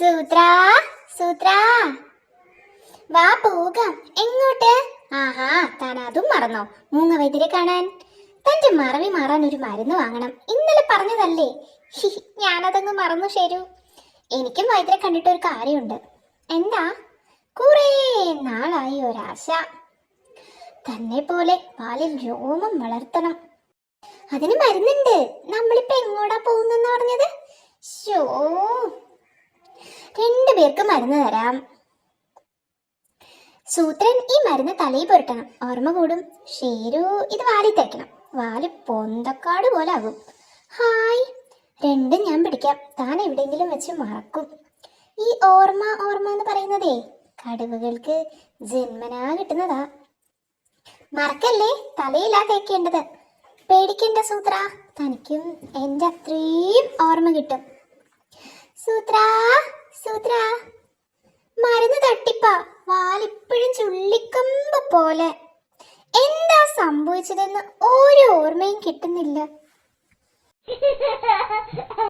സൂത്ര സൂത്ര. വാ പോകാം. എങ്ങോട്ട്? ആഹാ താൻ അതും മറന്നോ. മൂങ്ങ വൈദ്യരെ കാണാൻ. തന്റെ മറവി മാറാൻ ഒരു മരുന്ന് വാങ്ങണം. ഇന്നലെ പറഞ്ഞതല്ലേ? ഞാനതങ്ങ് മറന്നു ശരു. എനിക്കും വൈദ്യരെ കണ്ടിട്ട് ഒരു കാര്യമുണ്ട്. എന്താ? കുറേ നാളായി ഒരാശ. തന്നെ പോലെ പാലിൽ രോമം വളർത്തണം. അതിന് മരുന്നുണ്ട്. നമ്മളിപ്പോ എങ്ങോട്ടാ പോകുന്നെന്ന് പറഞ്ഞത്? ഷോ പേർക്ക് മരുന്ന് തരാം. സൂത്രൻ ഈ മരുന്ന് തലയിൽ പുരട്ടണം. ഓർമ്മ കൂടും. ഷേരു ഇത് വാലി തേക്കണം. വാൽ പൊന്തക്കാട് പോലെ ആകും. ഹായ്. രണ്ടും ഞാൻ പിടിക്കാം. താൻ എവിടെയെങ്കിലും വെച്ച് മറക്കും. ഈ ഓർമ്മ ഓർമ്മ എന്ന് പറയുന്നതേ കടുവകൾക്ക് ജന്മനാ കിട്ടുന്നതാ. മറക്കല്ലേ? തലയിലാ തേക്കേണ്ടത്. പേടിക്കേണ്ട സൂത്ര. തനിക്കും എന്റെ അത്രയും ഓർമ്മ കിട്ടും. സൂത്ര സൂത്ര മരുന്ന് തട്ടിപ്പാ. വാലിപ്പോഴും ചുള്ളിക്കമ്പ പോലെ. എന്താ സംഭവിച്ചതെന്ന് ഒരു ഓർമ്മയും കിട്ടുന്നില്ല.